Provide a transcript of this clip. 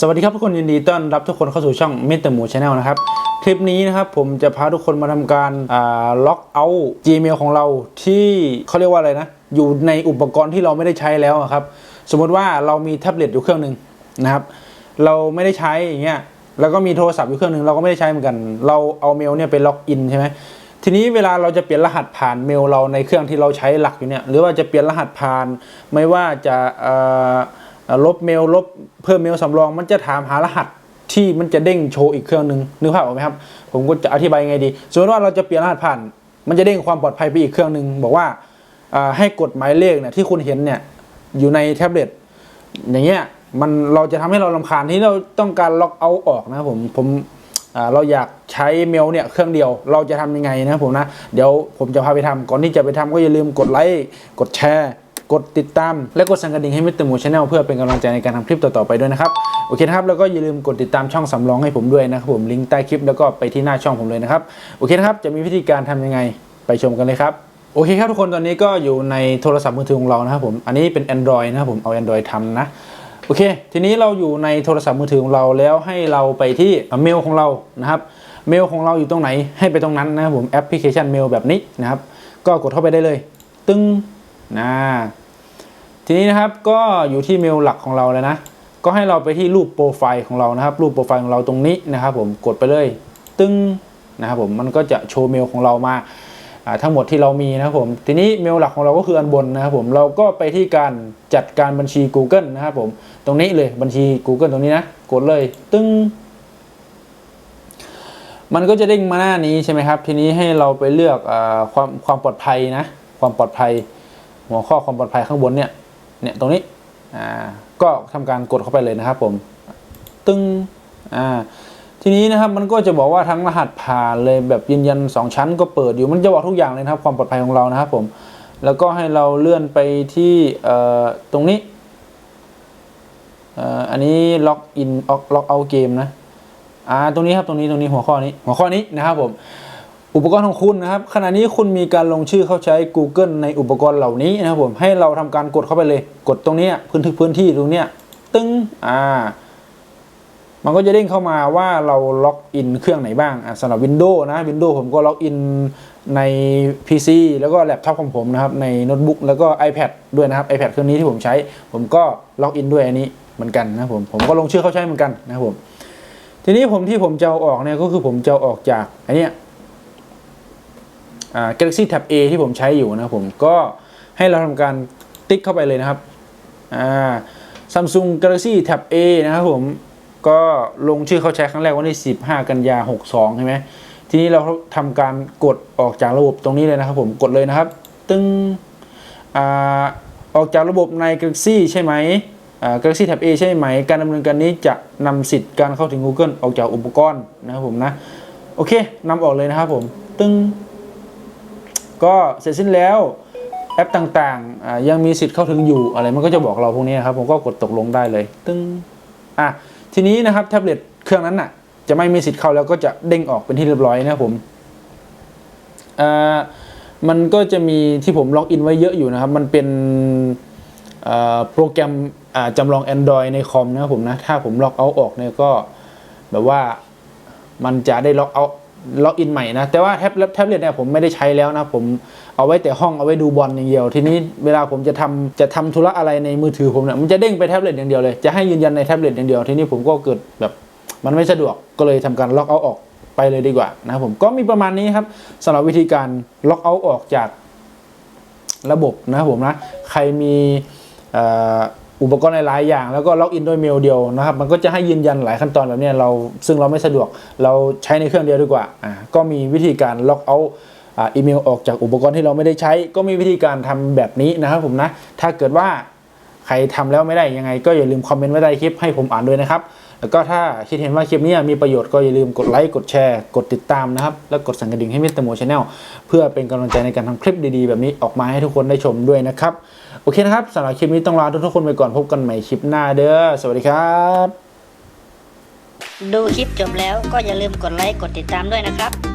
สวัสดีครับทุกคนยินดีต้อนรับทุกคนเข้าสู่ช่องมิสเตอร์หมูชาแนลนะครับ คลิปนี้นะครับผมจะพาทุกคนมาทำการล็อกเอาท์ Gmail ของเราที่เขาเรียกว่าอะไรนะ อยู่ในอุปกรณ์ที่เราไม่ได้ใช้แล้วครับ สมมติว่าเรามีแท็บเล็ตอยู่เครื่องหนึ่งนะครับ เราไม่ได้ใช้อย่างเงี้ยแล้วก็มีโทรศัพท์อยู่เครื่องหนึ่งเราก็ไม่ได้ใช้เหมือนกัน เราเอาเมลเนี่ยไปล็อกอินใช่ไหมทีนี้เวลาเราจะเปลี่ยนรหัสผ่านเมลเราในเครื่องที่เราใช้หลักอยู่เนี่ยหรือว่าจะเปลี่ยนรหัสผ่านไม่ว่าจะ ลบเมลลบเพิ่มเมลสำรอง มันจะถามหารหัสที่มันจะเด้งโชว์อีกเครื่องหนึ่งนึกภาพออกไหมครับ ผมก็จะอธิบายยังไงดีสมมติว่าเราจะเปลี่ยนรหัสผ่าน มันจะเด้งความปลอดภัยไปอีกเครื่องหนึ่งบอกว่าให้กดหมายเลขเนี่ยที่คุณเห็นเนี่ยอยู่ในแท็บเล็ตอย่างเงี้ยมันเราจะทำให้เราลำคาญที่เราต้องการล็อกเอาออกนะครับผมผมเราอยากใช้เมลเนี่ยเครื่องเดียวเราจะทำยังไงนะผมนะ เดี๋ยวผมจะพาไปทำก่อนที่จะไปทำก็อย่าลืมกดไลค์กดแชร์ กดติดตาม และกดสั่นกระดิ่งให้มิสเตอร์หมูชาแนลเพื่อเป็นกำลังใจในการทำคลิปต่อๆไปด้วยนะครับโอเคนะครับแล้วก็อย่าลืมกดติดตามช่องสำรองให้ผมด้วยนะครับผมลิงก์ใต้คลิปแล้วก็ไปที่หน้าช่องผมเลยนะครับโอเคนะครับจะมีวิธีการทำยังไงไปชมกันเลยครับโอเคครับทุกคนตอนนี้ก็อยู่ในโทรศัพท์มือถือของเรานะครับผมอันนี้เป็น Android นะครับผมเอา Android ทำนะโอเค ทีนี้เราอยู่ในโทรศัพท์มือถือของเราแล้วให้เราไปที่เมลของเรานะครับเมลของเราอยู่ตรงไหนให้ไปตรงนั้นนะครับผมแอปพลิเคชันเมลแบบนี้นะครับ ก็กดเข้าไปได้เลย ตึ้งนะ ทีนี้นะครับก็อยู่ที่เมลหลักของเราแล้วนะ ก็ให้เราไปที่รูปโปรไฟล์ของเรานะครับ รูปโปรไฟล์ของเราตรงนี้นะครับผมกดไปเลยตึ้งนะครับผมมันก็จะโชว์เมลของเรามาทั้งหมดที่เรามีนะครับผมทีนี้เมลหลักของเราก็คืออันบนนะครับผมเราก็ไปที่การจัดการบัญชี Google นะครับผมตรงนี้เลยบัญชี Google ตรงนี้นะกดเลยตึ้งมันก็จะเด้งมาหน้านี้ใช่ไหมครับ ทีนี้ให้เราไปเลือกอความความปลอดภัยนะ ความปลอดภัย หัวข้อความปลอดภัยข้างบนเนี่ย เนี่ยตรงนี้อ่าก็ทำการกดเข้าไปเลยนะครับผมตึ้งอ่าทีนี้นะครับมันก็จะบอกว่าทั้งรหัสผ่านเลยแบบยืนยัน 2 ชั้นก็เปิดอยู่มันจะบอกทุกอย่างเลยนะครับความปลอดภัยของเรานะครับผมแล้วก็ให้เราเลื่อนไปที่อ่อตรงนี้อ่ออันนี้ล็อกอินล็อกเอาเกมนะอ่าตรงนี้ครับตรงนี้ตรงนี้หัวข้อนี้หัวข้อนี้นะครับผม อุปกรณ์ของคุณนะครับขณะนี้คุณมีการลงชื่อเข้าใช้ Google ในอุปกรณ์เหล่านี้นะครับผมให้เราทำการกดเข้าไปเลย กดตรงนี้พื้นที่พื้นที่ตรงนี้ตึ้งอ่ามันก็จะเด้งเข้ามาว่าเราล็อกอินเครื่องไหนบ้างสำหรับ Windows นะ Windows ผมก็ล็อกอินใน PC แล้วก็แล็ปท็อปของผมนะครับ ในโน้ตบุ๊กแล้วก็ iPad ด้วยนะครับ iPad เครื่องนี้ที่ผมใช้ ผมก็ล็อกอินด้วยอันนี้เหมือนกันนะผมผมก็ลงชื่อเข้าใช้เหมือนกันนะครับผม ทีนี้ผมที่ผมจะเอาออกเนี่ยก็คือผมจะออกจากอันเนี้ย Galaxy Tab A ที่ผมใช้อยู่นะผมก็ให้เราทำการติ๊กเข้าไปเลยนะครับอ่า Samsung Galaxy Tab A นะครับผมก็ลงชื่อเขาใช้ครั้งแรกวันที่15 กันยา 62 ใช่ไหมทีนี้เราทำการกดออกจากระบบตรงนี้เลยนะครับผมกดเลยนะครับ ตึ้งอ่าออกจากระบบใน Galaxy ใช่ไหมอ่า Galaxy Tab A ใช่ไหม การดำเนินการนี้จะนำสิทธิ์การเข้าถึง Google ออกจากอุปกรณ์นะครับผมนะ โอเคนำออกเลยนะครับผม ตึ้ง ก็เสร็จสิ้นแล้วแอปต่างๆ ยังมีสิทธิ์เข้าถึงอยู่อะไรมันก็จะบอกเราพวกนี้นะครับผมก็กดตกลงได้เลย ตึ้งอะทีนี้นะครับแท็บเล็ตเครื่องนั้นน่ะ จะไม่มีสิทธิ์เข้าแล้วก็จะเด้งออกเป็นที่เรียบร้อยนะครับผมอ่ามันก็จะมีที่ผมล็อกอินไว้เยอะอยู่นะครับ มันเป็นอ่อโปรแกรมจำลอง Android ในคอมนะครับผมนะ ถ้าผมล็อกเอาออกเนี่ยก็แบบว่ามันจะได้ล็อกเอา ล็อกอินใหม่นะ แต่ว่าแท็บแท็บเล็ตเนี่ยผมไม่ได้ใช้แล้วนะ ผมเอาไว้แต่ห้องเอาไว้ดูบอลอย่างเดียว ทีนี้เวลาผมจะทำจะทำธุระอะไรในมือถือผมเนี่ยมันจะเด้งไปแท็บเล็ตอย่างเดียวเลย จะให้ยืนยันในแท็บเล็ตอย่างเดียว ทีนี้ผมก็เกิดแบบมันไม่สะดวกก็เลยทำการล็อกเอาออกไปเลยดีกว่านะครับผมก็มีประมาณนี้ครับสำหรับวิธีการล็อกเอาออกจากระบบนะครับผมนะ ใครมี อุปกรณ์หลาย ๆ อย่าง แล้วก็ล็อกอินด้วยเมลเดียวนะครับ มันก็จะให้ยืนยันหลายขั้นตอนแบบนี้เราซึ่งเราไม่สะดวกเราใช้ในเครื่องเดียวดีกว่าอ่าก็มีวิธีการล็อกเอาอ่าอีเมลออกจากอุปกรณ์ที่เราไม่ได้ใช้ ก็มีวิธีการทำแบบนี้นะครับผมนะถ้าเกิดว่า ใครทำแล้วไม่ได้ยังไง ก็อย่าลืมคอมเมนต์ไว้ใต้คลิปให้ผมอ่านด้วยนะครับ แล้วก็ถ้าคิดเห็นว่าคลิปนี้มีประโยชน์ก็อย่าลืมกดไลค์กดแชร์ กดติดตามนะครับ แล้วกดสั่นกระดิ่งให้มิสเตอร์โมชแนลเพื่อเป็นกำลังใจในการทำคลิปดีๆ แบบนี้ออกมาให้ทุกคนได้ชมด้วยนะครับ โอเคนะครับสำหรับคลิปนี้ต้องลาทุกๆคนไปก่อนพบกันใหม่คลิปหน้าเด้อสวัสดีครับ ดูคลิปจบแล้วก็อย่าลืมกดไลค์กดติดตามด้วยนะครับ